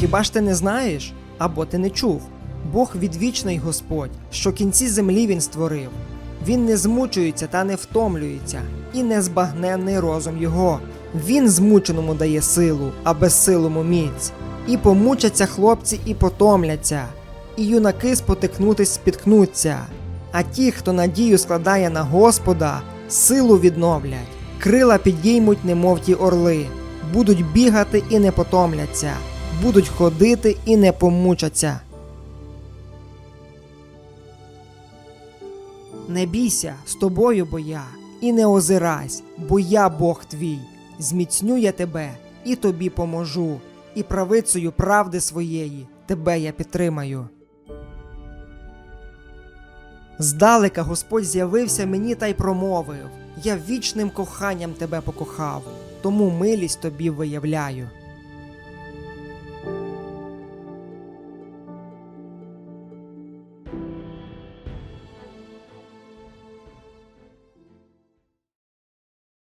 Хіба ж ти не знаєш? Або ти не чув? Бог відвічний Господь, що кінці землі він створив. Він не змучується та не втомлюється, і незбагненний розум його. Він змученому дає силу, а безсилому міць. І помучаться хлопці, і потомляться, і юнаки спотикнутись спіткнуться. А ті, хто надію складає на Господа, силу відновлять, крила підіймуть, немов ті орли, будуть бігати і не потомляться, будуть ходити і не помучаться. Не бійся, з тобою бо я, і не озирайсь, бо я Бог твій, зміцню я тебе і тобі поможу, і правицею правди своєї тебе я підтримаю. Здалека Господь з'явився мені та й промовив: Я вічним коханням тебе покохав, тому милість тобі виявляю.